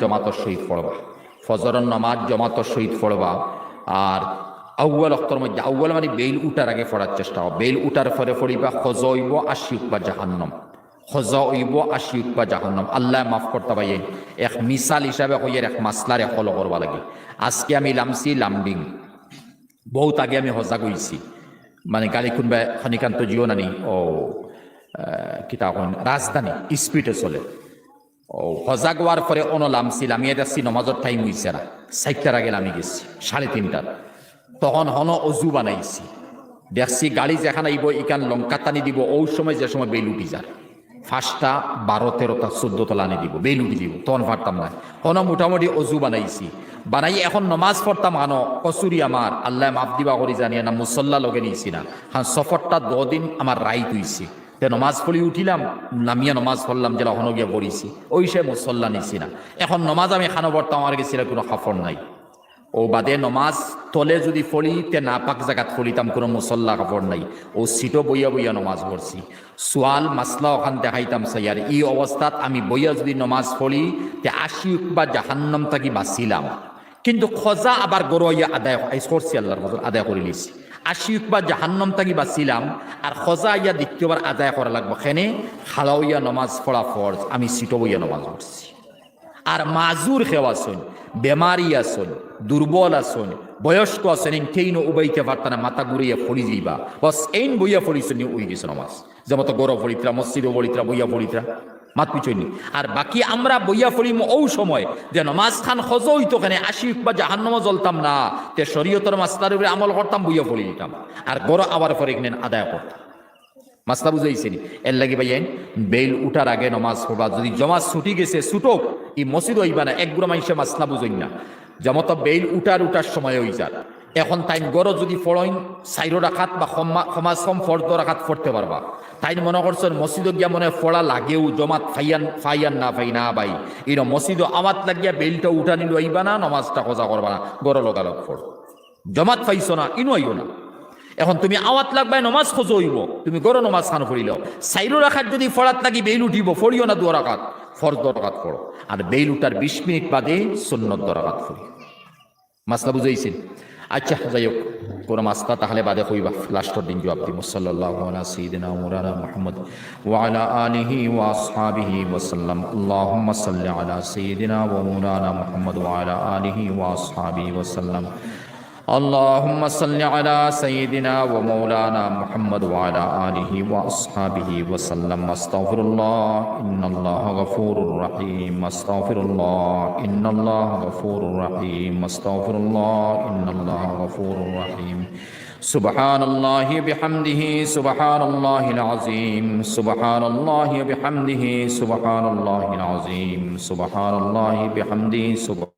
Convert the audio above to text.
জমাতর সহিত পড়বা। ফজরের নামাজ জমাতর সহিত পড়বা। আর আউ্বাল অক্তর মধ্যে আউ্বাল মানে বেল উঠার আগে পড়ার চেষ্টা হবে। বেল উঠার পরে পড়িবা খজ হইব আশি উকবা জাহান্নম। খজ হইব আশি উকবা জাহান্নম। আল্লাহ মাফ করতে পাই এক মিসাল হিসাবে হইয়ের এক মাসলারে ফলো করবা লাগে। আজকে আমি লামছি লামডিং। বহুত আগে আমি সজা গৈছি মানে গাড়ী কোনোবাই খনিকান্ত জিও নানি ও কিতা রাজধানী, স্পিডে চলে। সজাগ হওয়ার পরে অন লামছিল আমি এটা নমাজর টাইম হয়েছে না। চারটার আগে নামি গেছি, সাড়ে তিনটার। তখন হন অজু বানাইছি। দেখছি গাড়ি যেখানে আইব ইকান লঙ্কা টানি দিব, ওই সময় যে সময় বেল উঠি যার। ফার্স্টটা বারো, তেরোটা চোদ্দ তলা আনি দিব বেল উঠি দিব, তখন পারতাম না। হন মোটামুটি অজু বানাইছি। বানাই, এখন নমাজ পড়তাম আনো কচুরি আমার, আল্লাহ মাফ দিবা করি জানিয়ে না, মুসল্লা লগে নিয়েছি না। হ্যাঁ সফরটা দদিন আমার রাইত হইছি। তে নমাজ পড়ি উঠিলাম, নামিয়া নমাজ পড়লাম, যেটা হনগিয়া পড়িছি। ওই সে মুসল্লা নিছি না। এখন নমাজ আমি খানো পড়তাম আমার গেছিল কোনো খফর নাই। ও বাদে নমাজ তলে যদি ফলি তে না পাক জায়গাত ফলিতাম কোনো মুসল্লা কাপড় নাই। ও সিটো বইয়া বইয়া নমাজ পড়ছি। সোয়াল, মাসলা ওখান দেখাইতাম সাইয়ার। এই অবস্থাত আমি বইয়া যদি নমাজ পড়ি, তে আশি বা জাহান্নম থাকি বাঁচিলাম কিন্তু খজা আবার গরইয়া আদায় করছি আল্লাহর আদায় করে নিছি। আশি বা জাহান্নাম থাকি বাঁচিলাম আর খজা ইয়া দ্বিতীয়বার আদায় করা লাগবো। খেনে খালাউইয়া নমাজ পড়া ফরজ, আমি সিটো বইয়া নমাজ পড়ছি। আর মাজুর খেওয়া শুন বেমারি আসুন দুর্বল আসুন বয়স্ক আসুন ইন কেইন উবাইতে পারতানা মাথা ঘুরিয়া ফড়ি যাইবা। বস এইন বইয়া ফড়িছেন উই গেছে নমাজ। যেমন তো গরব ফড়িত্রা মসজিদও ফড়িত্রা বইয়া ফড়িত্রা মাত পিছনি আর বাকি আমরা বইয়া ফড়িম ও সময়, যে নমাজ খান খজ হইতো কেন আশি বা জাহান্নমা জ্বলতাম না, তে শরীয়তর মাস্তার উপরে আমল করতাম বইয়া ফড়ি দিতাম। আর গড় আবার পরে এখানে আদায় করতাম মাস্তা বুঝাইছেন এর লাগি ভাইয়েন বেল উঠার আগে নমাজ পড়বা যদি জমা ছুটি গেছে, ছুটক, ই মসজিদ হইবা না, এক গুড়া মাইসে মাসলা বুঝইন না। যেমত বেল উঠার উঠার সময় হই যার এখন তাই গড় যদি ফড়ইন সাইরো রাখাত বা সমাজ কম ফর্দ রাখাত ফরতে পারবা। তাই মনে করছেন মসজিদ গিয়া মনে ফড়া লাগেও, জমাত ফাইয়ান ফাইয়ান না ফাই, না ভাই। এই মসজিদ আমাত লাগিয়া বেলটা উঠা নিল আইবা না, নমাজটা খোঁজা করবা না গড় লগালগ ফড় জমাত ফাইছো না, ইনো আইও না। এখন তুমি আওয়াত লাগবাই নমাজ খোঁজ হইব, তুমি গরো নমাজ খান ফরিল সাইরো রাখাত যদি ফরাত লাগি বেইল উঠিব, ফরিও না দু রাখাত ফরজ দরকাত পড়ো। আর বেইল উঠার বিশ মিনিট বাদে সুন্নত দরকাত ফরি। মাসলা বুঝাইছেন? আচ্ছা যাই হোক, কোনো মাস্তা তাহলে বাদে কইবা লাস্টর দিন জবাব দিব। সাল্লাল্লাহু আলা সাইয়্যিদিনা মুরানা মুহাম্মদ ওয়া আলা আলিহি ওয়া আসহাবিহি ওয়া সাল্লাম। আল্লাহুম্মা সাল্লি আলা اللهم صل على سيدنا ومولانا محمد وعلى آله وأصحابه وسلم. استغفر الله إن الله غفور رحيم. استغفر الله إن الله غفور رحيم. استغفر الله إن الله غفور رحيم. سبحان الله بحمده سبحان الله العظيم. سبحان الله بحمده سبحان الله العظيم. سبحان الله بحمده سبحان